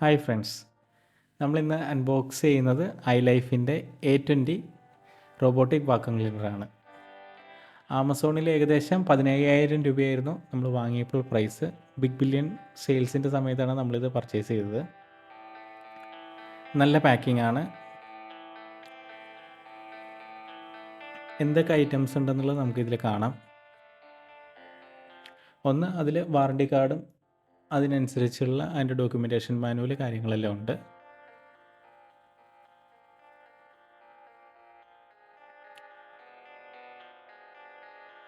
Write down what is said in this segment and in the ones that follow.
Hi friends. നമ്മളിന്ന് unbox ചെയ്യുന്നത് I ലൈഫിന്റെ എ ട്വന്റി റോബോട്ടിക് വാക്വം ക്ലീനറാണ് ആമസോണിൽ ഏകദേശം പതിനയ്യായിരം രൂപയായിരുന്നു നമ്മൾ വാങ്ങിയപ്പോൾ പ്രൈസ് ബിഗ് ബില്യൺ സെയിൽസിന്റെ സമയത്താണ് നമ്മളിത് പർച്ചേസ് ചെയ്തത്. നല്ല പാക്കിംഗ് ആണ്. എന്തൊക്കെ ഐറ്റംസ് ഉണ്ടെന്നുള്ളത് നമുക്കിതിൽ കാണാം. ഒന്ന് അതിൽ വാറണ്ടി കാർഡും അതിനനുസരിച്ചുള്ള അതിന്റെ ഡോക്യുമെന്റേഷൻ മാനുവൽ കാര്യങ്ങളെല്ലാം ഉണ്ട്.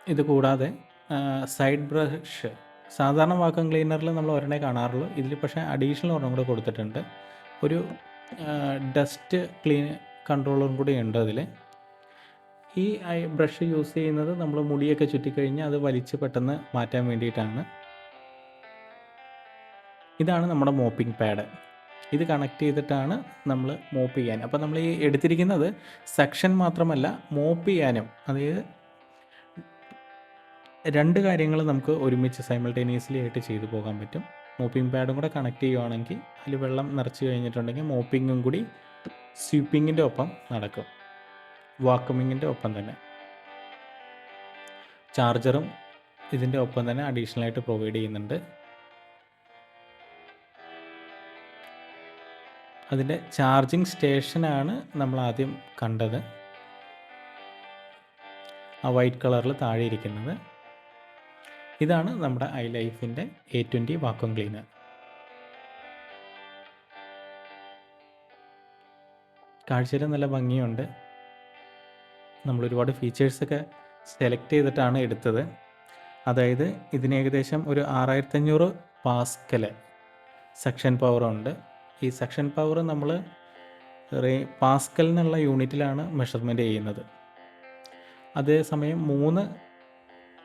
ഇത് കൂടാതെ സൈഡ് ബ്രഷ് സാധാരണ വാക്വം ക്ലീനറിൽ നമ്മൾ ഒരെണ്ണേ കാണാറുള്ളൂ. ഇതിൽ പക്ഷേ അഡീഷണൽ ഒരെണ്ണം കൂടെ കൊടുത്തിട്ടുണ്ട്. ഒരു ഡസ്റ്റ് ക്ലീൻ കൺട്രോളറും കൂടി ഉണ്ട് അതിൽ ഈ ബ്രഷ് യൂസ് ചെയ്യുന്നത് നമ്മൾ മുടിയൊക്കെ ചുറ്റിക്കഴിഞ്ഞാൽ അത് വലിച്ച് പെട്ടെന്ന് മാറ്റാൻ വേണ്ടിയിട്ടാണ്. ഇതാണ് നമ്മുടെ മോപ്പിംഗ് പാഡ് ഇത് കണക്ട് ചെയ്തിട്ടാണ് നമ്മൾ മോപ്പ് ചെയ്യാൻ. അപ്പോൾ നമ്മൾ ഈ എടുത്തിരിക്കുന്നത് സെക്ഷൻ മാത്രമല്ല മോപ്പ് ചെയ്യാനും. അതായത് രണ്ട് കാര്യങ്ങൾ നമുക്ക് ഒരുമിച്ച് സൈമിൾട്ടേനിയസ്ലി ആയിട്ട് ചെയ്തു പോകാൻ പറ്റും. മോപ്പിംഗ് പാഡും കൂടെ കണക്ട് ചെയ്യുവാണെങ്കിൽ അതിൽ വെള്ളം നിറച്ച് കഴിഞ്ഞിട്ടുണ്ടെങ്കിൽ മോപ്പിങ്ങും കൂടി സ്വീപ്പിങ്ങിന്റെ ഒപ്പം നടക്കും. വാക്കമിങ്ങിന്റെ ഒപ്പം തന്നെ. ചാർജറും ഇതിന്റെ ഒപ്പം തന്നെ അഡീഷണലായിട്ട് പ്രൊവൈഡ് ചെയ്യുന്നുണ്ട്. അതിന്റെ ചാർജിങ് സ്റ്റേഷനാണ് നമ്മൾ ആദ്യം കണ്ടത്. ആ വൈറ്റ് കളറിൽ താഴെ ഇരിക്കുന്നത്. ഇതാണ് നമ്മുടെ ഐ ലൈഫിന്റെ എ ട്വന്റി വാക്വം ക്ലീനർ. കാഴ്ചയിൽ നല്ല ഭംഗിയുണ്ട്. നമ്മൾ ഒരുപാട് ഫീച്ചേഴ്സൊക്കെ സെലക്ട് ചെയ്തിട്ടാണ് എടുത്തത്. അതായത് ഇതിന് ഏകദേശം ഒരു ആറായിരത്തഞ്ഞൂറ് പാസ്കൽ സെക്ഷൻ പവറുണ്ട്. ഈ സെക്ഷൻ പവർ നമ്മൾ പാസ്കൽ എന്നുള്ള യൂണിറ്റിലാണ് മെഷർമെന്റ് ചെയ്യുന്നത്. അതേസമയം മൂന്ന്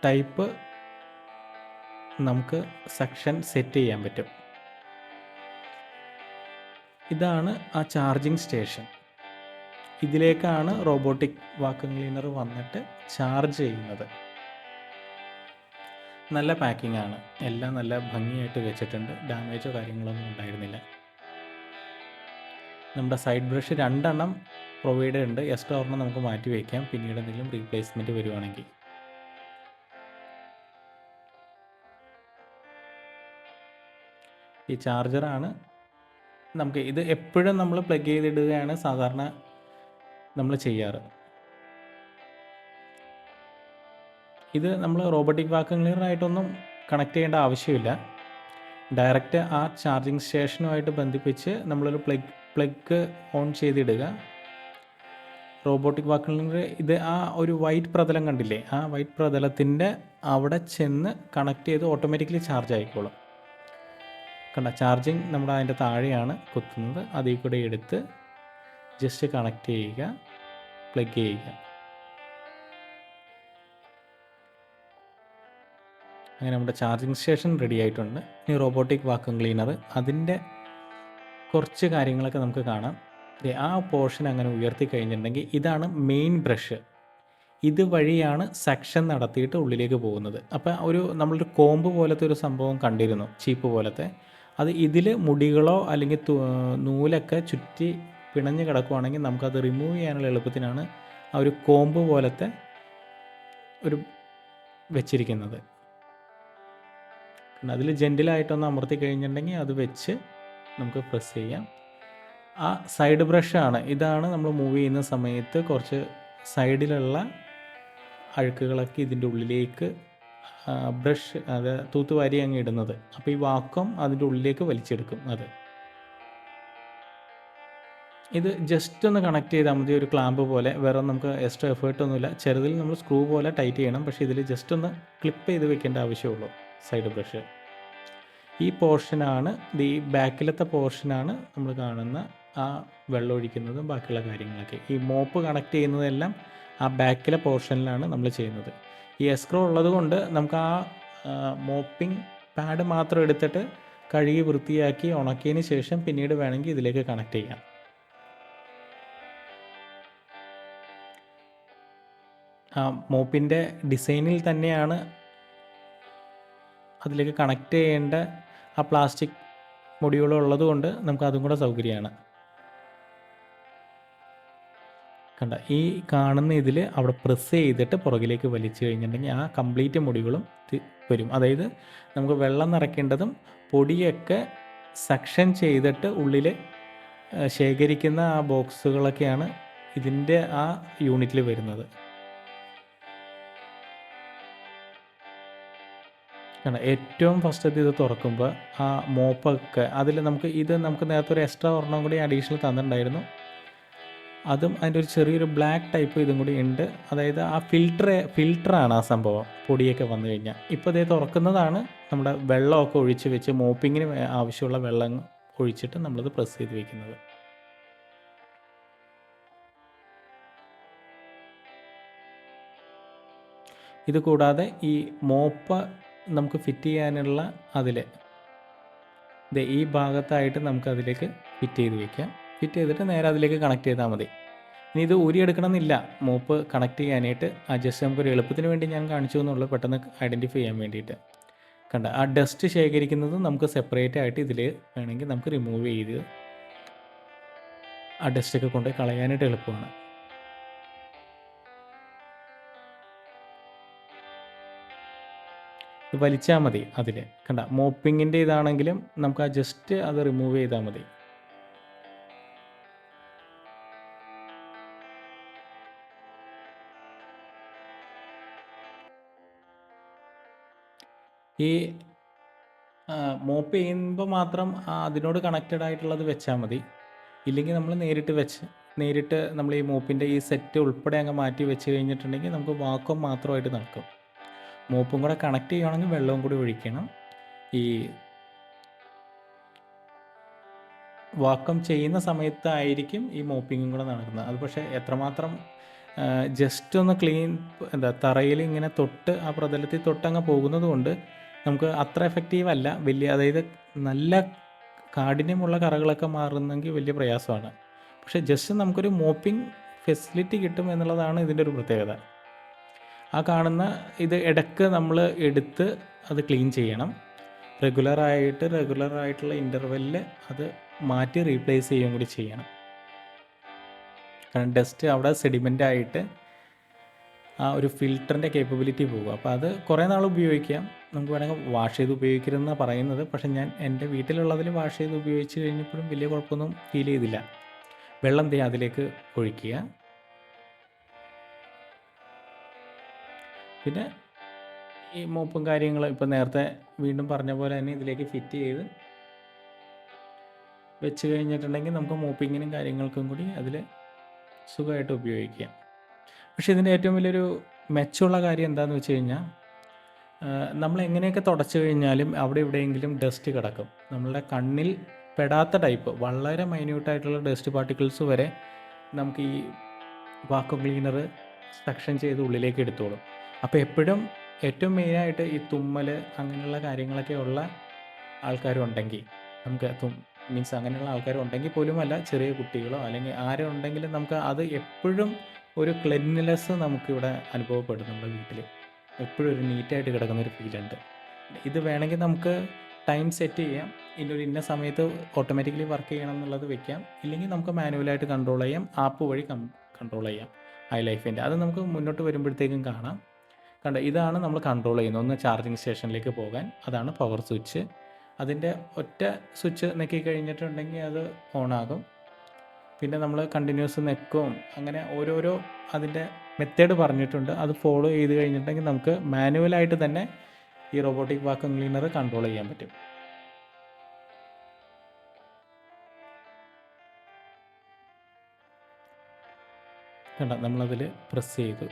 ടൈപ്പ് നമുക്ക് സെക്ഷൻ സെറ്റ് ചെയ്യാൻ പറ്റും. ഇതാണ് ആ ചാർജിങ് സ്റ്റേഷൻ ഇതിലേക്കാണ് റോബോട്ടിക് വാക്വം ക്ലീനർ വന്നിട്ട് ചാർജ് ചെയ്യുന്നത്. നല്ല പാക്കിംഗ് ആണ്. എല്ലാം നല്ല ഭംഗിയായിട്ട് വെച്ചിട്ടുണ്ട്. ഡാമേജോ കാര്യങ്ങളൊന്നും ഉണ്ടായിരുന്നില്ല. നമ്മുടെ സൈഡ് ബ്രഷ് രണ്ടെണ്ണം പ്രൊവൈഡ് ഉണ്ട് എക്സ്ട്രാ ഒരെണ്ണം നമുക്ക് മാറ്റി വയ്ക്കാം പിന്നീട് എന്തെങ്കിലും റീപ്ലേസ്മെന്റ് വരുവാണെങ്കിൽ. ഈ ചാർജറാണ് നമുക്ക് ഇത് എപ്പോഴും നമ്മൾ പ്ലഗ് ചെയ്തിടുകയാണ് സാധാരണ നമ്മൾ ചെയ്യാറ്. ഇത് നമ്മൾ റോബോട്ടിക് വാക്വം ക്ലീനറായിട്ടൊന്നും കണക്ട് ചെയ്യേണ്ട ആവശ്യമില്ല. ഡയറക്റ്റ് ആ ചാർജിങ് സ്റ്റേഷനുമായിട്ട് ബന്ധിപ്പിച്ച് നമ്മളൊരു പ്ലഗ് പ്ലഗ് ഓൺ ചെയ്തിടുക. റോബോട്ടിക് ക്ലീനർ ഇത് ആ ഒരു വൈറ്റ് പ്രതലം കണ്ടില്ലേ? ആ വൈറ്റ് പ്രതലത്തിന്റെ അവിടെ ചെന്ന് കണക്ട് ചെയ്ത് ഓട്ടോമാറ്റിക്കലി ചാർജ് ആയിക്കോളും. കണ്ട ചാർജിങ് നമ്മുടെ അതിന്റെ താഴെയാണ് കുത്തുന്നത്. അതിൽ കൂടെ എടുത്ത് ജസ്റ്റ് കണക്ട് ചെയ്യുക പ്ലഗ് ചെയ്യുക. അങ്ങനെ നമ്മുടെ ചാർജിങ് സ്റ്റേഷൻ റെഡി ആയിട്ടുണ്ട്. ഈ റോബോട്ടിക് വാക്വം ക്ലീനർ. അതിന്റെ കുറച്ച് കാര്യങ്ങളൊക്കെ നമുക്ക് കാണാം. ആ പോർഷൻ അങ്ങനെ ഉയർത്തി കഴിഞ്ഞിട്ടുണ്ടെങ്കിൽ ഇതാണ് മെയിൻ ബ്രഷ് ഇതുവഴിയാണ് സെക്ഷൻ നടത്തിയിട്ട് ഉള്ളിലേക്ക് പോകുന്നത്. അപ്പോൾ ഒരു നമ്മളൊരു കോമ്പ് പോലത്തെ ഒരു സംഭവം കണ്ടിരുന്നു ചീപ്പ് പോലത്തെ. അത് ഇതിൽ മുടികളോ അല്ലെങ്കിൽ നൂലൊക്കെ ചുറ്റി പിണഞ്ഞ് കിടക്കുവാണെങ്കിൽ നമുക്കത് റിമൂവ് ചെയ്യാനുള്ള എളുപ്പത്തിനാണ് ആ ഒരു കോമ്പ് പോലത്തെ ഒരു വെച്ചിരിക്കുന്നത്. അതിൽ ജെന്റിലായിട്ടൊന്ന് അമർത്തി കഴിഞ്ഞിട്ടുണ്ടെങ്കിൽ അത് വെച്ച് നമുക്ക് പ്രസ് ചെയ്യാം. ആ സൈഡ് ബ്രഷാണ് ഇതാണ് നമ്മൾ മൂവ് ചെയ്യുന്ന സമയത്ത് കുറച്ച് സൈഡിലുള്ള അഴുക്കുകളൊക്കെ ഇതിന്റെ ഉള്ളിലേക്ക് ബ്രഷ് അത് തൂത്തുവാരി അങ്ങ് ഇടുന്നത്. അപ്പോൾ ഈ വാക്വം അതിന്റെ ഉള്ളിലേക്ക് വലിച്ചെടുക്കും അത്. ഇത് ജസ്റ്റ് ഒന്ന് കണക്ട് ചെയ്താൽ മതി. ഒരു ക്ലാമ്പ് പോലെ. വേറെ നമുക്ക് എക്സ്ട്രാ എഫേർട്ടൊന്നുമില്ല ചെറുതിൽ നമ്മൾ സ്ക്രൂ പോലെ ടൈറ്റ് ചെയ്യണം. പക്ഷേ ഇതിൽ ജസ്റ്റ് ഒന്ന് ക്ലിപ്പ് ചെയ്ത് വെക്കേണ്ട ആവശ്യമുള്ളൂ സൈഡ് ബ്രഷ് ഈ പോർഷനാണ് ഈ ബാക്കിലത്തെ പോർഷനാണ് നമ്മൾ കാണുന്ന ആ വെള്ളം ഒഴിക്കുന്നതും ബാക്കിയുള്ള കാര്യങ്ങളൊക്കെ. ഈ മോപ്പ് കണക്ട് ചെയ്യുന്നതെല്ലാം ആ ബാക്കിലെ പോർഷനിലാണ് നമ്മൾ ചെയ്യുന്നത്. ഈ എസ്ക്രോ ഉള്ളത് കൊണ്ട് നമുക്ക് ആ മോപ്പിംഗ് പാഡ് മാത്രം എടുത്തിട്ട് കഴുകി വൃത്തിയാക്കി ഉണക്കിയതിന് ശേഷം പിന്നീട് വേണമെങ്കിൽ ഇതിലേക്ക് കണക്ട് ചെയ്യാം. ആ മോപ്പിന്റെ ഡിസൈനിൽ തന്നെയാണ് അതിലേക്ക് കണക്ട് ചെയ്യേണ്ട ആ പ്ലാസ്റ്റിക് മൊഡ്യൂളും ഉള്ളത് കൊണ്ട് നമുക്ക് അതും കൂടെ സൗകര്യമാണ്. കണ്ട ഈ കാണുന്ന ഇതിൽ അവിടെ പ്രസ് ചെയ്തിട്ട് പുറകിലേക്ക് വലിച്ചു കഴിഞ്ഞിട്ടുണ്ടെങ്കിൽ ആ കംപ്ലീറ്റ് മുടികളും വരും. അതായത് നമുക്ക് വെള്ളം നിറയ്ക്കേണ്ടതും പൊടിയൊക്കെ സക്ഷൻ ചെയ്തിട്ട് ഉള്ളിൽ ശേഖരിക്കുന്ന ആ ബോക്സുകളൊക്കെയാണ് ഇതിന്റെ ആ യൂണിറ്റിൽ വരുന്നത്. കണ്ട? ഏറ്റവും ഫസ്റ്റത്തെ ഇത് തുറക്കുമ്പോൾ ആ മോപ്പൊക്കെ അതിൽ നമുക്ക് ഇത് നമുക്ക് നേരത്തെ ഒരു എക്സ്ട്രാ ഒരെണ്ണം കൂടി അഡീഷണൽ തന്നിട്ടുണ്ടായിരുന്നു. അതും അതിന്റെ ഒരു ചെറിയൊരു ബ്ലാക്ക് ടൈപ്പ് ഇതും കൂടി ഉണ്ട്. അതായത് ആ ഫിൽട്ടർ ഫിൽറ്ററാണ് ആ സംഭവം. പൊടിയൊക്കെ വന്നു കഴിഞ്ഞാൽ ഇപ്പോൾ ഇതേ തുറക്കുന്നതാണ്. നമ്മുടെ വെള്ളമൊക്കെ ഒഴിച്ച് വെച്ച് മോപ്പിങ്ങിന് ആവശ്യമുള്ള വെള്ളം ഒഴിച്ചിട്ട് നമ്മളത് പ്രസ് ചെയ്ത് വെക്കുന്നത്. ഇത് കൂടാതെ ഈ മോപ്പ നമുക്ക് ഫിറ്റ് ചെയ്യാനുള്ള അതിൽ ഈ ഭാഗത്തായിട്ട് നമുക്ക് അതിലേക്ക് ഫിറ്റ് ചെയ്ത് വയ്ക്കാം ഫിറ്റ് ചെയ്തിട്ട് നേരെ അതിലേക്ക് കണക്ട് ചെയ്താൽ മതി. ഇനി ഇത് ഊരിയെടുക്കണമെന്നില്ല. മോപ്പ് കണക്ട് ചെയ്യാനായിട്ട് ആ ജസ്റ്റ് നമുക്കൊരു എളുപ്പത്തിന് വേണ്ടി ഞാൻ കാണിച്ചു എന്നുള്ളത് പെട്ടെന്ന് ഐഡന്റിഫൈ ചെയ്യാൻ വേണ്ടിയിട്ട്. കണ്ട? ആ ഡസ്റ്റ് ശേഖരിക്കുന്നത് നമുക്ക് സെപ്പറേറ്റ് ആയിട്ട് ഇതിൽ വേണമെങ്കിൽ നമുക്ക് റിമൂവ് ചെയ്ത് ആ ഡസ്റ്റൊക്കെ കൊണ്ട് കളയാനായിട്ട് എളുപ്പമാണ്. ഇത് വലിച്ചാൽ മതി അതിൽ കണ്ട മോപ്പിങ്ങിന്റെ ഇതാണെങ്കിലും നമുക്ക് ആ ജസ്റ്റ് അത് റിമൂവ് ചെയ്താൽ മതി. ഈ മോപ്പ് ചെയ്യുമ്പോൾ മാത്രം അതിനോട് കണക്റ്റഡ് ആയിട്ടുള്ളത് വെച്ചാൽ മതി. ഇല്ലെങ്കിൽ നമ്മൾ നേരിട്ട് വെച്ച് നേരിട്ട് നമ്മൾ ഈ മോപ്പിന്റെ ഈ സെറ്റ് ഉൾപ്പെടെ അങ്ങ് മാറ്റി വെച്ച് കഴിഞ്ഞിട്ടുണ്ടെങ്കിൽ നമുക്ക് വാക്വം മാത്രമായിട്ട് നടക്കും. മോപ്പും കൂടെ കണക്ട് ചെയ്യുകയാണെങ്കിൽ വെള്ളവും കൂടി ഒഴിക്കണം. ഈ വാക്കം ചെയ്യുന്ന സമയത്തായിരിക്കും ഈ മോപ്പിങ്ങും കൂടെ നടക്കുന്നത്. അത് പക്ഷേ എത്രമാത്രം ജസ്റ്റ് ഒന്ന് ക്ലീൻ എന്താ തറയിൽ ഇങ്ങനെ തൊട്ട് ആ പ്രതലത്തിൽ തൊട്ടങ്ങ് പോകുന്നത് കൊണ്ട് നമുക്ക് അത്ര എഫക്റ്റീവ് അല്ല. വലിയ അതായത് നല്ല കാഠിന്യമുള്ള കറകളൊക്കെ മാറുന്നെങ്കിൽ വലിയ പ്രയാസമാണ്. പക്ഷേ ജസ്റ്റ് നമുക്കൊരു മോപ്പിംഗ് ഫെസിലിറ്റി കിട്ടും എന്നുള്ളതാണ് ഇതിന്റെ ഒരു പ്രത്യേകത. ആ കാണുന്ന ഇത് ഇടയ്ക്ക് നമ്മൾ എടുത്ത് അത് ക്ലീൻ ചെയ്യണം. റെഗുലറായിട്ട് റെഗുലറായിട്ടുള്ള ഇന്റർവെല്ലിൽ അത് മാറ്റി റീപ്ലേസ് ചെയ്യുകയും കൂടി ചെയ്യണം. കാരണം ഡസ്റ്റ് അവിടെ സെഡിമെന്റ് ആയിട്ട് ആ ഒരു ഫിൽറ്ററിന്റെ കേപ്പബിലിറ്റി പോകും. അപ്പോൾ അത് കുറേ നാൾ ഉപയോഗിക്കാം. നമുക്ക് വേണമെങ്കിൽ വാഷ് ചെയ്ത് ഉപയോഗിക്കരുതെന്നാണ് പറയുന്നത്. പക്ഷേ ഞാൻ എന്റെ വീട്ടിലുള്ളതിൽ വാഷ് ചെയ്ത് ഉപയോഗിച്ച് കഴിഞ്ഞപ്പോഴും വലിയ കുഴപ്പമൊന്നും ഫീൽ ചെയ്തില്ല. വെള്ളം തേ അതിലേക്ക് ഒഴിക്കുക. പിന്നെ ഈ മോപ്പും കാര്യങ്ങളും ഇപ്പം നേരത്തെ വീണ്ടും പറഞ്ഞ പോലെ തന്നെ ഇതിലേക്ക് ഫിറ്റ് ചെയ്ത് വെച്ച് കഴിഞ്ഞിട്ടുണ്ടെങ്കിൽ നമുക്ക് മോപ്പിങ്ങിനും കാര്യങ്ങൾക്കും കൂടി അതിൽ സുഖമായിട്ട് ഉപയോഗിക്കാം. പക്ഷേ ഇതിന്റെ ഏറ്റവും വലിയൊരു മെച്ചമുള്ള കാര്യം എന്താണെന്ന് വെച്ച് കഴിഞ്ഞാൽ നമ്മൾ എങ്ങനെയൊക്കെ തുടച്ചു കഴിഞ്ഞാലും അവിടെ എവിടെയെങ്കിലും ഡസ്റ്റ് കിടക്കും. നമ്മളുടെ കണ്ണിൽ പെടാത്ത ടൈപ്പ് വളരെ മൈന്യൂട്ടായിട്ടുള്ള ഡസ്റ്റ് പാർട്ടിക്കിൾസ് വരെ നമുക്ക് ഈ വാക്വം ക്ലീനർ സക്ഷൻ ചെയ്ത് ഉള്ളിലേക്ക് എടുത്തോളും. അപ്പോൾ എപ്പോഴും ഏറ്റവും മെയിനായിട്ട് ഈ തുമ്മൽ അങ്ങനെയുള്ള കാര്യങ്ങളൊക്കെ ഉള്ള ആൾക്കാരുണ്ടെങ്കിൽ നമുക്ക് തും മീൻസ് അങ്ങനെയുള്ള ആൾക്കാരുണ്ടെങ്കിൽ പോലുമല്ല ചെറിയ കുട്ടികളോ അല്ലെങ്കിൽ ആരുണ്ടെങ്കിലും നമുക്ക് അത് എപ്പോഴും ഒരു ക്ലെൻലിനെസ് നമുക്കിവിടെ അനുഭവപ്പെടും നമ്മുടെ വീട്ടിൽ എപ്പോഴും ഒരു നീറ്റായിട്ട് കിടക്കുന്ന ഒരു ഫീലുണ്ട് ഇത് വേണമെങ്കിൽ നമുക്ക് ടൈം സെറ്റ് ചെയ്യാം. ഇതിന്റെ ഒരു ഇന്ന സമയത്ത് ഓട്ടോമാറ്റിക്കലി വർക്ക് ചെയ്യണം എന്നുള്ളത് വെക്കാം. ഇല്ലെങ്കിൽ നമുക്ക് മാനുവലായിട്ട് കൺട്രോൾ ചെയ്യാം. ആപ്പ് വഴി കൺട്രോൾ ചെയ്യാം. ഹൈ ലൈഫിന്റെ അത് നമുക്ക് മുന്നോട്ട് വരുമ്പോഴത്തേക്കും കാണാം. കണ്ട ഇതാണ് നമ്മൾ കൺട്രോൾ ചെയ്യുന്നത്. ഒന്ന് ചാർജിങ് സ്റ്റേഷനിലേക്ക് പോകാൻ അതാണ് പവർ സ്വിച്ച് അതിന്റെ ഒറ്റ സ്വിച്ച് നെക്കി കഴിഞ്ഞിട്ടുണ്ടെങ്കിൽ അത് ഓണാകും പിന്നെ നമ്മൾ കണ്ടിന്യൂസ് നെക്കും അങ്ങനെ ഓരോരോ അതിന്റെ മെത്തേഡ് പറഞ്ഞിട്ടുണ്ട്. അത് ഫോളോ ചെയ്ത് കഴിഞ്ഞിട്ടുണ്ടെങ്കിൽ നമുക്ക് മാനുവലായിട്ട് തന്നെ ഈ റോബോട്ടിക് വാക്വം ക്ലീനർ കൺട്രോൾ ചെയ്യാൻ പറ്റും. കണ്ട നമ്മളതിൽ പ്രസ് ചെയ്തു.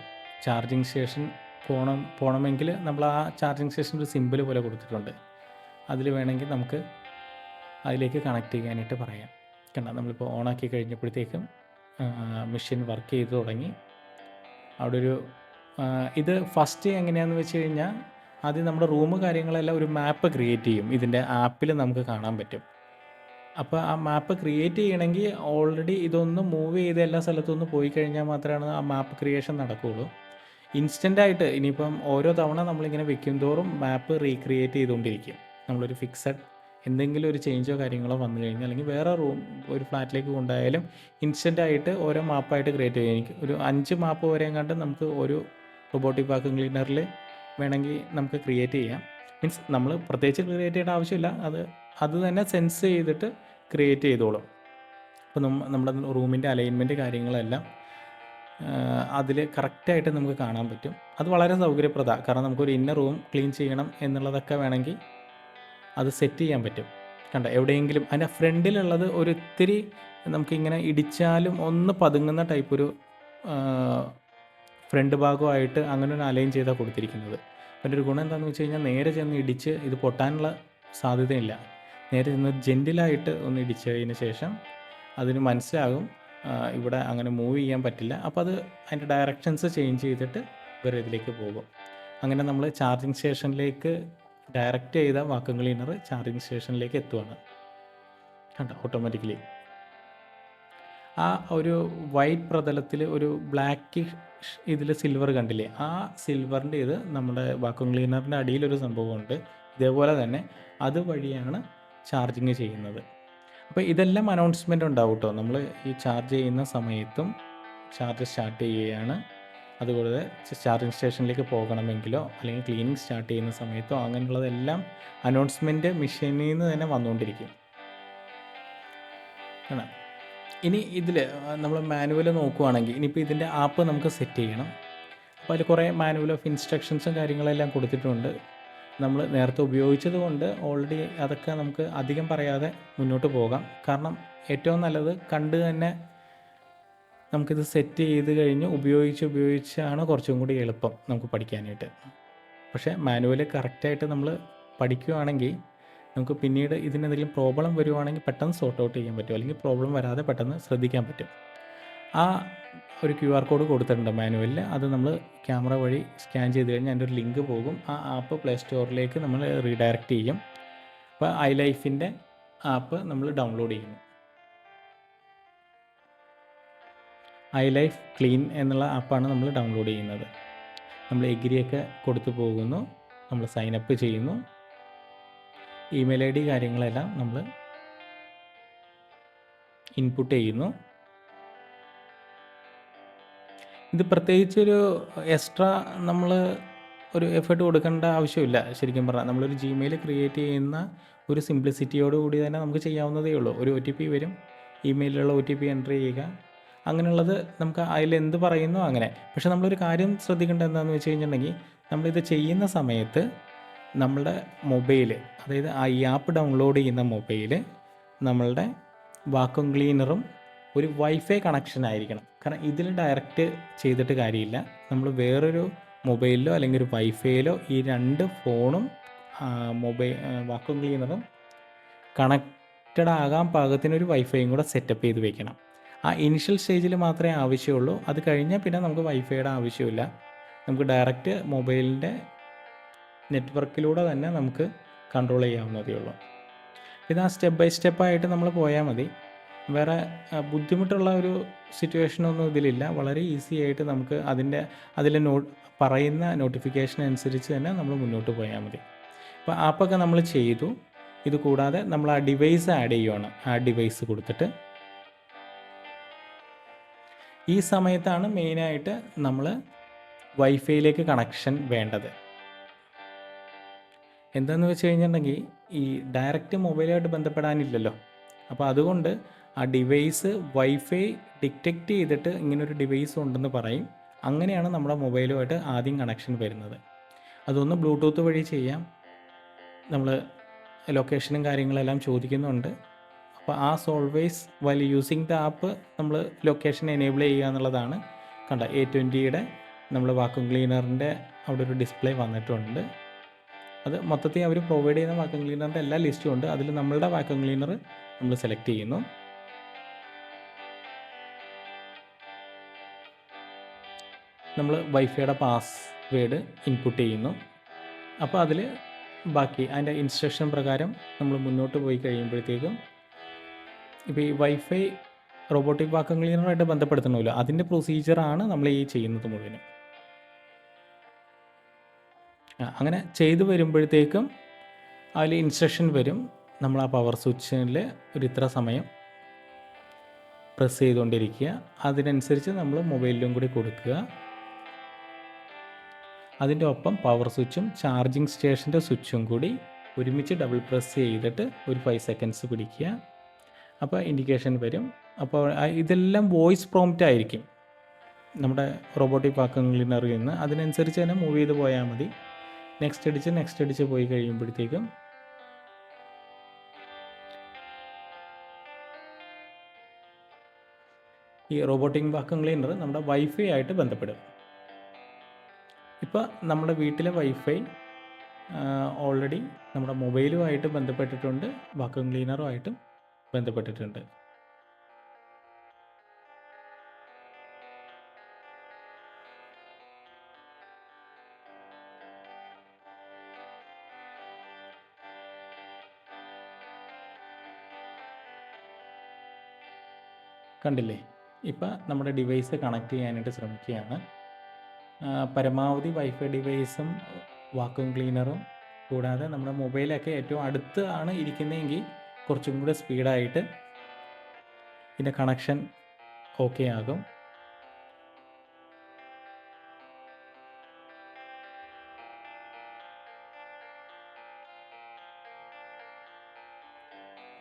ചാർജിങ് സ്റ്റേഷൻ പോകണം പോകണമെങ്കിൽ നമ്മൾ ആ ചാർജിങ് സ്റ്റേഷൻ ഒരു സിമ്പിൾ പോലെ കൊടുത്തിട്ടുണ്ട്. അതിൽ വേണമെങ്കിൽ നമുക്ക് അതിലേക്ക് കണക്ട് ചെയ്യാനായിട്ട് പറയാം. കണ്ട? നമ്മളിപ്പോൾ ഓണാക്കി കഴിഞ്ഞപ്പോഴത്തേക്കും മെഷീൻ വർക്ക് ചെയ്ത് തുടങ്ങി. അവിടെ ഒരു ഇത് ഫസ്റ്റ് എങ്ങനെയാണെന്ന് വെച്ച് കഴിഞ്ഞാൽ ആദ്യം നമ്മുടെ റൂം കാര്യങ്ങളെല്ലാം ഒരു മാപ്പ് ക്രിയേറ്റ് ചെയ്യും. ഇതിന്റെ ആപ്പിൽ നമുക്ക് കാണാൻ പറ്റും. അപ്പോൾ ആ മാപ്പ് ക്രിയേറ്റ് ചെയ്യണമെങ്കിൽ ഓൾറെഡി ഇതൊന്ന് മൂവ് ചെയ്ത് എല്ലാ സ്ഥലത്തും ഒന്ന് പോയി കഴിഞ്ഞാൽ മാത്രമാണ് ആ മാപ്പ് ക്രിയേഷൻ നടക്കുകയുള്ളൂ. ഇൻസ്റ്റന്റ് ആയിട്ട് ഇനിയിപ്പം ഓരോ തവണ നമ്മളിങ്ങനെ വെക്കും തോറും മാപ്പ് റീക്രിയേറ്റ് ചെയ്തുകൊണ്ടിരിക്കും. നമ്മളൊരു ഫിക്സഡ് എന്തെങ്കിലും ഒരു ചേഞ്ചോ കാര്യങ്ങളോ വന്നു കഴിഞ്ഞാൽ അല്ലെങ്കിൽ വേറെ റൂം ഒരു ഫ്ലാറ്റിലേക്ക് കൊണ്ടായാലും ഇൻസ്റ്റന്റ് ആയിട്ട് ഓരോ മാപ്പായിട്ട് ക്രിയേറ്റ് ചെയ്യും. എനിക്ക് ഒരു അഞ്ച് മാപ്പ് വരെ കണ്ട് നമുക്ക് ഒരു റോബോട്ടിക് വാക്യൂം ക്ലീനറിൽ വേണമെങ്കിൽ നമുക്ക് ക്രിയേറ്റ് ചെയ്യാം. മീൻസ് നമ്മൾ പ്രത്യേകിച്ച് ക്രിയേറ്റ് ചെയ്യേണ്ട ആവശ്യമില്ല. അത് അത് തന്നെ സെൻസ് ചെയ്തിട്ട് ക്രിയേറ്റ് ചെയ്തോളും. അപ്പോൾ നമ്മ നമ്മുടെ റൂമിന്റെ അലൈൻമെന്റ് കാര്യങ്ങളെല്ലാം അതിൽ കറക്റ്റായിട്ട് നമുക്ക് കാണാൻ പറ്റും. അത് വളരെ സൗകര്യപ്രദ. കാരണം നമുക്കൊരു ഇന്നർ റൂം ക്ലീൻ ചെയ്യണം എന്നുള്ളതൊക്കെ വേണമെങ്കിൽ അത് സെറ്റ് ചെയ്യാൻ പറ്റും. കണ്ട? എവിടെയെങ്കിലും അതിന്റെ ഫ്രണ്ടിലുള്ളത് ഒരു ഇത്തിരി നമുക്കിങ്ങനെ ഇടിച്ചാലും ഒന്ന് പതുങ്ങുന്ന ടൈപ്പ് ഒരു ഫ്രണ്ട് ഭാഗമായിട്ട് അങ്ങനെ ഒരു അലൈൻ ചെയ്താൽ കൊടുത്തിരിക്കുന്നത്. അതിന്റെ ഒരു ഗുണം എന്താണെന്ന് വെച്ച് കഴിഞ്ഞാൽ നേരെ ചെന്ന് ഇടിച്ച് ഇത് പൊട്ടാനുള്ള സാധ്യതയില്ല. നേരെ ചെന്ന് ജെന്റിലായിട്ട് ഒന്ന് ഇടിച്ചതിന് ശേഷം അതിന് മനസ്സിലാകും ഇവിടെ അങ്ങനെ മൂവ് ചെയ്യാൻ പറ്റില്ല. അപ്പോൾ അത് അതിന്റെ ഡയറക്ഷൻസ് ചേഞ്ച് ചെയ്തിട്ട് വേറെ ഇതിലേക്ക് പോകും. അങ്ങനെ നമ്മൾ ചാർജിങ് സ്റ്റേഷനിലേക്ക് ഡയറക്റ്റ് ചെയ്ത വാക്വം ക്ലീനർ ചാർജിങ് സ്റ്റേഷനിലേക്ക് എത്തുവാണ്. കണ്ടോ? ഓട്ടോമാറ്റിക്കലി ആ ഒരു വൈറ്റ് പ്രതലത്തിൽ ഒരു ബ്ലാക്ക് ഇതിൽ സിൽവർ കണ്ടില്ലേ? ആ സിൽവറിന്റെ ഇത് നമ്മുടെ വാക്വം ക്ലീനറിന്റെ അടിയിലൊരു സംഭവമുണ്ട്. ഇതേപോലെ തന്നെ അതുവഴിയാണ് ചാർജിങ് ചെയ്യുന്നത്. അപ്പോൾ ഇതെല്ലാം അനൗൺസ്മെന്റ് ഉണ്ടാവും കേട്ടോ നമ്മൾ ഈ ചാർജ് ചെയ്യുന്ന സമയത്തും ചാർജ് സ്റ്റാർട്ട് ചെയ്യുകയാണ്. അതുപോലെ ചാർജിങ് സ്റ്റേഷനിലേക്ക് പോകണമെങ്കിലോ അല്ലെങ്കിൽ ക്ലീനിങ് സ്റ്റാർട്ട് ചെയ്യുന്ന സമയത്തോ അങ്ങനെയുള്ളതെല്ലാം അനൗൺസ്മെന്റ് മെഷീനിൽ നിന്ന് തന്നെ വന്നുകൊണ്ടിരിക്കും. ആണ്. ഇനി ഇതിൽ നമ്മൾ മാനുവൽ നോക്കുവാണെങ്കിൽ ഇനിയിപ്പോൾ ഇതിന്റെ ആപ്പ് നമുക്ക് സെറ്റ് ചെയ്യണം. അപ്പോൾ അതിൽ കുറേ മാനുവൽ ഓഫ് ഇൻസ്ട്രക്ഷൻസും കാര്യങ്ങളെല്ലാം കൊടുത്തിട്ടുണ്ട്. നമ്മൾ നേരത്തെ ഉപയോഗിച്ചത് കൊണ്ട് ഓൾറെഡി അതൊക്കെ നമുക്ക് അധികം പറയാതെ മുന്നോട്ട് പോകാം. കാരണം ഏറ്റവും നല്ലത് കണ്ട് തന്നെ നമുക്കിത് സെറ്റ് ചെയ്ത് കഴിഞ്ഞ് ഉപയോഗിച്ച് ഉപയോഗിച്ചാണ് കുറച്ചും കൂടി എളുപ്പം നമുക്ക് പഠിക്കാനായിട്ട്. പക്ഷേ മാനുവൽ കറക്റ്റായിട്ട് നമ്മൾ പഠിക്കുകയാണെങ്കിൽ നമുക്ക് പിന്നീട് ഇതിനെന്തെങ്കിലും പ്രോബ്ലം വരുവാണെങ്കിൽ പെട്ടെന്ന് സോർട്ട് ഔട്ട് ചെയ്യാൻ പറ്റും. അല്ലെങ്കിൽ പ്രോബ്ലം വരാതെ പെട്ടെന്ന് ശ്രദ്ധിക്കാൻ പറ്റും. ആ ഒരു ക്യു ആർ കോഡ് കൊടുത്തിട്ടുണ്ട് മാനുവലിൽ. അത് നമ്മൾ ക്യാമറ വഴി സ്കാൻ ചെയ്ത് കഴിഞ്ഞാൽ അതിന്റെ ഒരു ലിങ്ക് പോകും. ആ ആപ്പ് പ്ലേ സ്റ്റോറിലേക്ക് നമ്മൾ റീഡയറക്റ്റ് ചെയ്യും. അപ്പോൾ ഐ ലൈഫിന്റെ ആപ്പ് നമ്മൾ ഡൗൺലോഡ് ചെയ്യുന്നു. ഐ ലൈഫ് ക്ലീൻ എന്നുള്ള ആപ്പാണ് നമ്മൾ ഡൗൺലോഡ് ചെയ്യുന്നത്. നമ്മൾ എഗ്രിയൊക്കെ കൊടുത്തു പോകുന്നു. നമ്മൾ സൈനപ്പ് ചെയ്യുന്നു. ഇമെയിൽ ഐ ഡി കാര്യങ്ങളെല്ലാം നമ്മൾ ഇൻപുട്ട് ചെയ്യുന്നു. ഇത് പ്രത്യേകിച്ചൊരു എക്സ്ട്രാ നമ്മൾ ഒരു എഫേർട്ട് കൊടുക്കേണ്ട ആവശ്യമില്ല. ശരിക്കും പറഞ്ഞാൽ നമ്മളൊരു ജിമെയിൽ ക്രിയേറ്റ് ചെയ്യുന്ന ഒരു സിംപ്ലിസിറ്റിയോട് കൂടി തന്നെ നമുക്ക് ചെയ്യാവുന്നതേ ഉള്ളൂ. ഒരു ഒ ടി പി വരും. ഇമെയിലുള്ള ഒ ടി പി എന്റർ ചെയ്യുക. അങ്ങനെയുള്ളത് നമുക്ക് അതിൽ എന്ത് പറയുന്നോ അങ്ങനെ. പക്ഷേ നമ്മളൊരു കാര്യം ശ്രദ്ധിക്കേണ്ടത് എന്താണെന്ന് വെച്ച് കഴിഞ്ഞിട്ടുണ്ടെങ്കിൽ നമ്മളിത് ചെയ്യുന്ന സമയത്ത് നമ്മളുടെ മൊബൈൽ അതായത് ആ ഈ ആപ്പ് ഡൗൺലോഡ് ചെയ്യുന്ന മൊബൈൽ നമ്മളുടെ വാക്വം ക്ലീനറും ഒരു വൈഫൈ കണക്ഷൻ ആയിരിക്കണം. കാരണം ഇതിൽ ഡയറക്റ്റ് ചെയ്തിട്ട് കാര്യമില്ല. നമ്മൾ വേറൊരു മൊബൈലിലോ അല്ലെങ്കിൽ ഒരു വൈഫൈയിലോ ഈ രണ്ട് ഫോണും മൊബൈൽ വാക്വം ക്ലീനറും കണക്റ്റഡ് ആകാൻ പാകത്തിനൊരു വൈഫൈയും കൂടെ സെറ്റപ്പ് ചെയ്ത് വെക്കണം. ആ ഇനിഷ്യൽ സ്റ്റേജിൽ മാത്രമേ ആവശ്യമുള്ളൂ. അത് കഴിഞ്ഞാൽ പിന്നെ നമുക്ക് വൈഫൈയുടെ ആവശ്യമില്ല. നമുക്ക് ഡയറക്റ്റ് മൊബൈലിന്റെ നെറ്റ്വർക്കിലൂടെ തന്നെ നമുക്ക് കൺട്രോൾ ചെയ്യാവുന്നതേ ഉള്ളൂ. ഇത് ആ സ്റ്റെപ്പ് ബൈ സ്റ്റെപ്പായിട്ട് നമ്മൾ പോയാൽ മതി. വേറെ ബുദ്ധിമുട്ടുള്ള ഒരു സിറ്റുവേഷനൊന്നും ഇതിലില്ല. വളരെ ഈസി ആയിട്ട് നമുക്ക് അതിന്റെ അതിൽ നോ പറയുന്ന നോട്ടിഫിക്കേഷൻ അനുസരിച്ച് തന്നെ നമ്മൾ മുന്നോട്ട് പോയാൽ മതി. അപ്പോൾ ആപ്പൊക്കെ നമ്മൾ ചെയ്തു. ഇത് കൂടാതെ നമ്മൾ ആ ഡിവൈസ് ആഡ് ചെയ്യുവാണ്. ആ ഡിവൈസ് കൊടുത്തിട്ട് ഈ സമയത്താണ് മെയിനായിട്ട് നമ്മൾ വൈഫൈയിലേക്ക് കണക്ഷൻ വേണ്ടത്. എന്താണെന്ന് വെച്ച് കഴിഞ്ഞിട്ടുണ്ടെങ്കിൽ ഈ ഡയറക്റ്റ് മൊബൈലായിട്ട് ബന്ധപ്പെടാനില്ലല്ലോ. അപ്പോൾ അതുകൊണ്ട് ആ ഡിവൈസ് വൈഫൈ ഡിറ്റക്റ്റ് ചെയ്തിട്ട് ഇങ്ങനൊരു ഡിവൈസ് ഉണ്ടെന്ന് പറയും. അങ്ങനെയാണ് നമ്മുടെ മൊബൈലുമായിട്ട് ആദ്യം കണക്ഷൻ വരുന്നത്. അതൊന്ന് ബ്ലൂടൂത്ത് വഴി ചെയ്യാം. നമ്മൾ ലൊക്കേഷനും കാര്യങ്ങളെല്ലാം ചോദിക്കുന്നുണ്ട്. അപ്പോൾ ആ so always while using the app നമ്മൾ ലൊക്കേഷൻ എനേബിൾ ചെയ്യുക എന്നുള്ളതാണ്. കണ്ട എ ട്വന്റിയുടെ നമ്മൾ വാക്വം ക്ലീനറിന്റെ അവിടെ ഒരു ഡിസ്പ്ലേ വന്നിട്ടുണ്ട്. അത് മൊത്തത്തിൽ അവർ പ്രൊവൈഡ് ചെയ്യുന്ന വാക്വം ക്ലീനറിന്റെ എല്ലാ ലിസ്റ്റും ഉണ്ട്. അതിൽ നമ്മളുടെ വാക്വം ക്ലീനർ നമ്മൾ സെലക്ട് ചെയ്യുന്നു. നമ്മൾ വൈഫൈയുടെ പാസ്വേഡ് ഇൻപുട്ട് ചെയ്യുന്നു. അപ്പോൾ അതിൽ ബാക്കി അതിന്റെ ഇൻസ്ട്രക്ഷൻ പ്രകാരം നമ്മൾ മുന്നോട്ട് പോയി കഴിയുമ്പോഴത്തേക്കും ഇപ്പോൾ ഈ വൈഫൈ റോബോട്ടിക് വാക്വം ക്ലീനറുമായിട്ട് ബന്ധപ്പെടുത്തണമല്ലോ അതിന്റെ പ്രൊസീജിയറാണ് നമ്മൾ ഈ ചെയ്യുന്നത് മുഴുവനും. അങ്ങനെ ചെയ്തു വരുമ്പോഴത്തേക്കും അതിൽ ഇൻസ്ട്രക്ഷൻ വരും. നമ്മൾ ആ പവർ സ്വിച്ചിൽ ഒരു ഇത്ര സമയം പ്രസ് ചെയ്തുകൊണ്ടിരിക്കുക. അതിനനുസരിച്ച് നമ്മൾ മൊബൈലിലും കൂടി കൊടുക്കുക. അതിന്റെ ഒപ്പം പവർ സ്വിച്ചും ചാർജിങ് സ്റ്റേഷന്റെ സ്വിച്ചും കൂടി ഒരുമിച്ച് ഡബിൾ പ്രസ് ചെയ്തിട്ട് ഒരു ഫൈവ് സെക്കൻഡ്സ് പിടിക്കുക. അപ്പോൾ ഇൻഡിക്കേഷൻ വരും. അപ്പോൾ ഇതെല്ലാം വോയിസ് പ്രോംപ്റ്റ് ആയിരിക്കും. നമ്മുടെ റോബോട്ടിക് വാക്വം ക്ലീനറിൽ നിന്ന് അതിനനുസരിച്ച് തന്നെ മൂവ് ചെയ്ത് പോയാൽ മതി. നെക്സ്റ്റ് അടിച്ച് നെക്സ്റ്റ് അടിച്ച് പോയി കഴിയുമ്പോഴത്തേക്കും ഈ റോബോട്ടിക് വാക്വം ക്ലീനർ നമ്മുടെ വൈഫൈ ആയിട്ട് ബന്ധപ്പെടും. ഇപ്പോൾ നമ്മുടെ വീട്ടിലെ വൈഫൈ ഓൾറെഡി നമ്മുടെ മൊബൈലുമായിട്ട് ബന്ധപ്പെട്ടിട്ടുണ്ട് വാക്വം ക്ലീനറുമായിട്ടും ബന്ധപ്പെട്ടിട്ടുണ്ട്. കണ്ടില്ലേ? ഇപ്പം നമ്മുടെ ഡിവൈസ് കണക്ട് ചെയ്യാനായിട്ട് ശ്രമിക്കുകയാണ്. പരമാവധി വൈഫൈ ഡിവൈസും വാക്വം ക്ലീനറും കൂടാതെ നമ്മുടെ മൊബൈലൊക്കെ ഏറ്റവും അടുത്ത് ആണ് ഇരിക്കുന്നതെങ്കിൽ കുറച്ചും കൂടെ സ്പീഡായിട്ട് ഇതിന്റെ കണക്ഷൻ ഓക്കെ ആകും.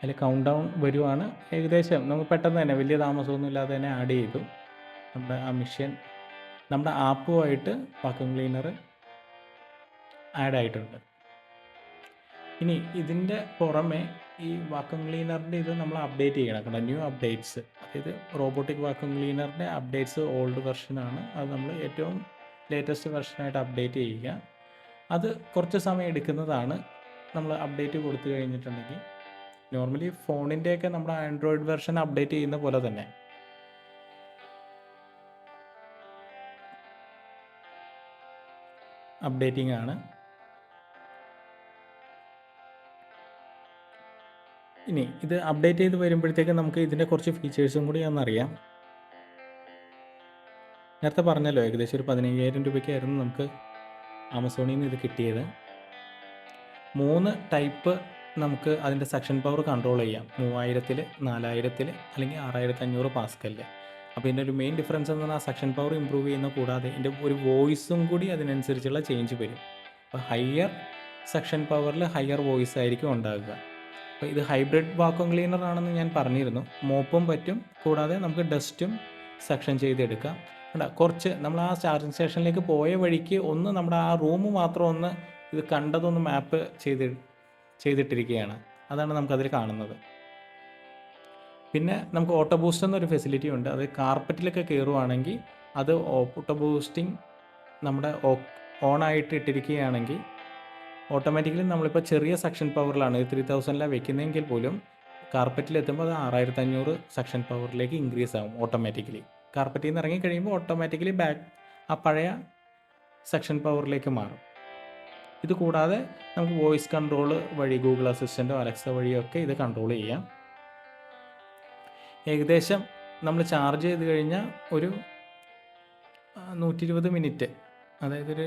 അതിൽ കൗണ്ട് ഡൗൺ വരുവാണ്. ഏകദേശം നമുക്ക് പെട്ടെന്ന് തന്നെ വലിയ താമസമൊന്നും ഇല്ലാതെ തന്നെ ആഡ് ചെയ്തു. നമ്മുടെ ആ മിഷ്യൻ നമ്മുടെ ആപ്പുമായിട്ട് വാക്വം ക്ലീനർ ആഡ് ആയിട്ടുണ്ട്. ഇനി ഇതിന്റെ പുറമെ ഈ വാക്വം ക്ലീനറിന്റെ ഇത് നമ്മൾ അപ്ഡേറ്റ് ചെയ്യണം കണ്ടോ ന്യൂ അപ്ഡേറ്റ്സ് അതായത് റോബോട്ടിക് വാക്വം ക്ലീനറിന്റെ അപ്ഡേറ്റ്സ് ഓൾഡ് വെർഷനാണ് അത് നമ്മൾ ഏറ്റവും ലേറ്റസ്റ്റ് വെർഷനായിട്ട് അപ്ഡേറ്റ് ചെയ്യുക. അത് കുറച്ച് സമയം എടുക്കുന്നതാണ് നമ്മൾ അപ്ഡേറ്റ് കൊടുത്തു കഴിഞ്ഞിട്ടുണ്ടെങ്കിൽ. നോർമലി ഫോണിന്റെയൊക്കെ നമ്മുടെ ആൻഡ്രോയിഡ് വെർഷൻ അപ്ഡേറ്റ് ചെയ്യുന്ന പോലെ തന്നെ. അപ്ഡേറ്റിംഗ് ആണ്. ഇനി ഇത് അപ്ഡേറ്റ് ചെയ്ത് വരുമ്പോഴത്തേക്ക് നമുക്ക് ഇതിന്റെ കുറച്ച് ഫീച്ചേഴ്സും കൂടി ഒന്നറിയാം. നേരത്തെ പറഞ്ഞല്ലോ ഏകദേശം ഒരു പതിനയ്യായിരം രൂപയ്ക്കായിരുന്നു നമുക്ക് ആമസോണിൽ നിന്ന് ഇത് കിട്ടിയത്. മൂന്ന് ടൈപ്പ് നമുക്ക് അതിന്റെ സെക്ഷൻ പവർ കൺട്രോൾ ചെയ്യാം. മൂവായിരത്തിൽ നാലായിരത്തിൽ അല്ലെങ്കിൽ ആറായിരത്തി അഞ്ഞൂറ് പാസ്കലിൽ അപ്പോൾ ഇതിന്റെ ഒരു മെയിൻ ഡിഫറൻസ് എന്ന് പറഞ്ഞാൽ സക്ഷൻ പവർ ഇമ്പ്രൂവ് ചെയ്യുന്ന കൂടാതെ ഇതിന്റെ ഒരു വോയിസും കൂടി അതിനനുസരിച്ചുള്ള ചേഞ്ച് വരും. അപ്പോൾ ഹയർ സെക്ഷൻ പവറിൽ ഹയർ വോയിസ് ആയിരിക്കും ഉണ്ടാകുക അപ്പോൾ ഇത് ഹൈബ്രിഡ് വാക്വം ക്ലീനർ ആണെന്ന് ഞാൻ പറഞ്ഞിരുന്നു. മോപ്പും പറ്റും. കൂടാതെ നമുക്ക് ഡസ്റ്റും സെക്ഷൻ ചെയ്തെടുക്കാം. അല്ല കുറച്ച് നമ്മൾ ആ ചാർജിങ് സ്റ്റേഷനിലേക്ക് പോയ വഴിക്ക് ഒന്ന് നമ്മുടെ ആ റൂം മാത്രം ഒന്ന് ഇത് കണ്ടതൊന്ന് മാപ്പ് ചെയ്ത് ചെയ്തിട്ടിരിക്കുകയാണ്. അതാണ് നമുക്കതിൽ കാണുന്നത്. പിന്നെ നമുക്ക് ഓട്ടോ ബൂസ്റ്റ് എന്നൊരു ഫെസിലിറ്റി ഉണ്ട്. അത് കാർപ്പറ്റിലൊക്കെ കയറുവാണെങ്കിൽ അത് ഓട്ടോ ബൂസ്റ്റിംഗ് നമ്മുടെ ഓൺ ആയിട്ട് ഇട്ടിരിക്കുകയാണെങ്കിൽ ഓട്ടോമാറ്റിക്കലി നമ്മളിപ്പോൾ ചെറിയ സെക്ഷൻ പവറിലാണ് ത്രീ തൗസൻഡിലാണ് വെക്കുന്നതെങ്കിൽ പോലും കാർപ്പറ്റിൽ എത്തുമ്പോൾ അത് ആറായിരത്തി അഞ്ഞൂറ് സെക്ഷൻ പവറിലേക്ക് ഇൻക്രീസ് ആകും ഓട്ടോമാറ്റിക്കലി കാർപ്പറ്റിൽ നിന്ന് ഇറങ്ങി കഴിയുമ്പോൾ ഓട്ടോമാറ്റിക്കലി ബാക്ക് ആ പഴയ സെക്ഷൻ പവറിലേക്ക് മാറും. ഇത് കൂടാതെ നമുക്ക് വോയിസ് കൺട്രോൾ വഴി ഗൂഗിൾ അസിസ്റ്റന്റോ അലക്സ വഴിയോ ഒക്കെ ഇത് കൺട്രോൾ ചെയ്യാം. ഏകദേശം നമ്മൾ ചാർജ് ചെയ്ത് കഴിഞ്ഞാൽ ഒരു നൂറ്റി ഇരുപത് മിനിറ്റ് അതായത് ഒരു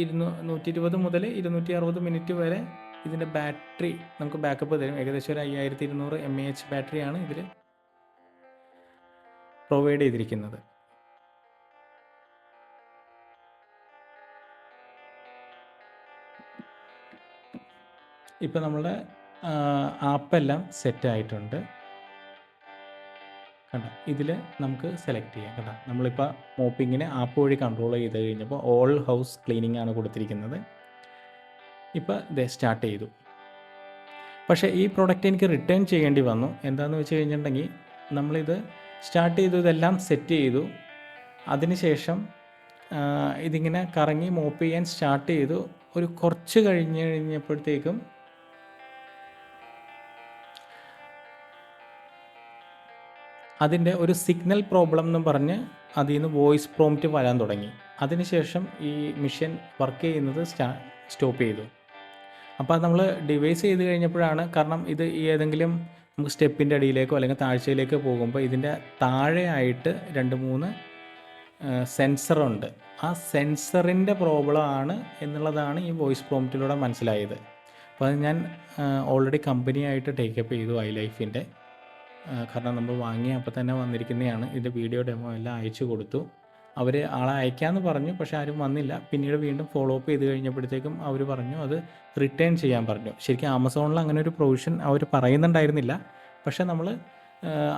ഇരുന്നൂ നൂറ്റി ഇരുപത് മുതൽ ഇരുന്നൂറ്റി അറുപത് മിനിറ്റ് വരെ ഇതിന്റെ ബാറ്ററി നമുക്ക് ബാക്കപ്പ് തരും. ഏകദേശം ഒരു അയ്യായിരത്തി ഇരുന്നൂറ് എം എ എച്ച് ബാറ്ററിയാണ് ഇതിൽ പ്രൊവൈഡ് ചെയ്തിരിക്കുന്നത്. ഇപ്പം നമ്മളുടെ ആപ്പെല്ലാം സെറ്റ് ആയിട്ടുണ്ട്. കണ്ട? ഇതിൽ നമുക്ക് സെലക്ട് ചെയ്യാം കേട്ടോ നമ്മളിപ്പോൾ മോപ്പിങ്ങിനെ ആപ്പ് വഴി കൺട്രോൾ ചെയ്ത് കഴിഞ്ഞപ്പോൾ ഓൾ ഹൗസ് ക്ലീനിങ് ആണ് കൊടുത്തിരിക്കുന്നത്. ഇപ്പോൾ ഇത് സ്റ്റാർട്ട് ചെയ്തു. പക്ഷേ ഈ പ്രോഡക്റ്റ് എനിക്ക് റിട്ടേൺ ചെയ്യേണ്ടി വന്നു. എന്താണെന്ന് വെച്ച് കഴിഞ്ഞിട്ടുണ്ടെങ്കിൽ നമ്മളിത് സ്റ്റാർട്ട് ചെയ്തു ഇതെല്ലാം സെറ്റ് ചെയ്തു. അതിനുശേഷം ശേഷം ഇതിങ്ങനെ കറങ്ങി മോപ്പ് ചെയ്യാൻ സ്റ്റാർട്ട് ചെയ്തു. ഒരു കുറച്ച് കഴിഞ്ഞ് കഴിഞ്ഞപ്പോഴത്തേക്കും അതിന്റെ ഒരു സിഗ്നൽ പ്രോബ്ലം എന്ന് പറഞ്ഞ് അതിൽ നിന്ന് വോയിസ് പ്രോംപ്റ്റ് വരാൻ തുടങ്ങി. അതിനുശേഷം ഈ മിഷൻ വർക്ക് ചെയ്യുന്നത് സ്റ്റാ സ്റ്റോപ്പ് ചെയ്തു. അപ്പോൾ നമ്മൾ ഡിവൈസ് ചെയ്ത് കഴിഞ്ഞപ്പോഴാണ് കാരണം ഇത് ഏതെങ്കിലും നമുക്ക് സ്റ്റെപ്പിന്റെ അടിയിലേക്കോ അല്ലെങ്കിൽ താഴ്ചയിലേക്കോ പോകുമ്പോൾ ഇതിന്റെ താഴെയായിട്ട് രണ്ട് മൂന്ന് സെൻസറുണ്ട് ആ സെൻസറിന്റെ പ്രോബ്ലം ആണ് എന്നുള്ളതാണ് ഈ വോയിസ് പ്രോംപ്റ്റിലൂടെ മനസ്സിലായത്. അപ്പോൾ അത് ഞാൻ ഓൾറെഡി കമ്പനിയായിട്ട് ടേക്കപ്പ് ചെയ്തു ഐ ലൈഫിന്റെ. കാരണം നമ്മൾ വാങ്ങി അപ്പോൾ തന്നെ വന്നിരിക്കുന്നതാണ്. ഇതിന്റെ വീഡിയോ ഡെമോ എല്ലാം അയച്ചു കൊടുത്തു. അവർ ആളെ അയക്കാമെന്ന് പറഞ്ഞു പക്ഷേ ആരും വന്നില്ല. പിന്നീട് വീണ്ടും ഫോളോ അപ്പ് ചെയ്ത് കഴിഞ്ഞപ്പോഴത്തേക്കും അവർ പറഞ്ഞു അത് റിട്ടേൺ ചെയ്യാൻ പറഞ്ഞു. ശരിക്കും ആമസോണിൽ അങ്ങനെ ഒരു പ്രൊവിഷൻ അവർ പറയുന്നുണ്ടായിരുന്നില്ല. പക്ഷേ നമ്മൾ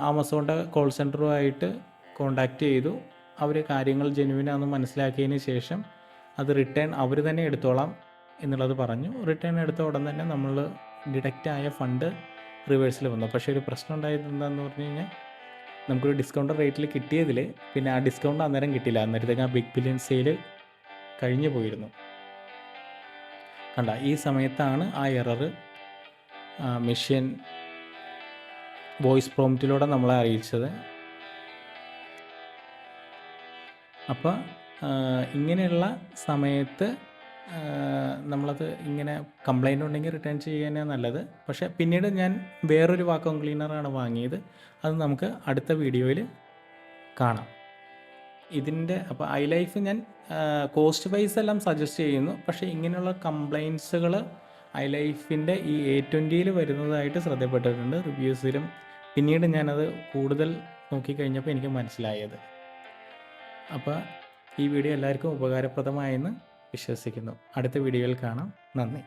ആമസോണിന്റെ കോൾ സെന്ററുമായിട്ട് കോണ്ടാക്റ്റ് ചെയ്തു. അവർ കാര്യങ്ങൾ ജെനുവിനാന്ന് മനസ്സിലാക്കിയതിന് ശേഷം അത് റിട്ടേൺ അവർ തന്നെ എടുത്തോളാം എന്നുള്ളത് പറഞ്ഞു. റിട്ടേൺ എടുത്ത ഉടൻ തന്നെ നമ്മൾ ഡിഡക്റ്റായ ഫണ്ട് റിവേഴ്സിൽ വന്നു. പക്ഷേ ഒരു പ്രശ്നം ഉണ്ടായത് എന്താണെന്ന് പറഞ്ഞു കഴിഞ്ഞാൽ നമുക്കൊരു ഡിസ്കൗണ്ട് റേറ്റിൽ കിട്ടിയതിൽ പിന്നെ ആ ഡിസ്കൗണ്ട് അന്നേരം കിട്ടിയില്ല. അന്നേരത്തേക്ക് ആ ബിഗ് ബില്യൺ സെയിൽ കഴിഞ്ഞു പോയിരുന്നു. കണ്ട ഈ സമയത്താണ് ആ എറർ മെഷീൻ വോയിസ് പ്രോംപ്റ്റിലൂടെ നമ്മളെ അറിയിച്ചത്. അപ്പോൾ ഇങ്ങനെയുള്ള സമയത്ത് നമ്മളത് ഇങ്ങനെ കംപ്ലൈന്റ് ഉണ്ടെങ്കിൽ റിട്ടേൺ ചെയ്യാനാണ് നല്ലത്. പക്ഷേ പിന്നീട് ഞാൻ വേറൊരു വാക്വം ക്ലീനറാണ് വാങ്ങിയത്. അത് നമുക്ക് അടുത്ത വീഡിയോയിൽ കാണാം. ഇതിന്റെ അപ്പോൾ ഐ ലൈഫ് ഞാൻ കോസ്റ്റ് വൈസ് എല്ലാം സജസ്റ്റ് ചെയ്യുന്നു. പക്ഷേ ഇങ്ങനെയുള്ള കംപ്ലൈൻസുകൾ ഐ ലൈഫിന്റെ ഈ എ ട്വന്റിയിൽ വരുന്നതായിട്ട് ശ്രദ്ധപ്പെട്ടിട്ടുണ്ട് റിവ്യൂസിലും. പിന്നീട് ഞാനത് കൂടുതൽ നോക്കിക്കഴിഞ്ഞപ്പോൾ എനിക്ക് മനസ്സിലായത്. അപ്പോൾ ഈ വീഡിയോ എല്ലാവർക്കും ഉപകാരപ്രദമായെന്ന് വിശ്വസിക്കുന്നു. അടുത്ത വീഡിയോയിൽ കാണാം. നന്ദി.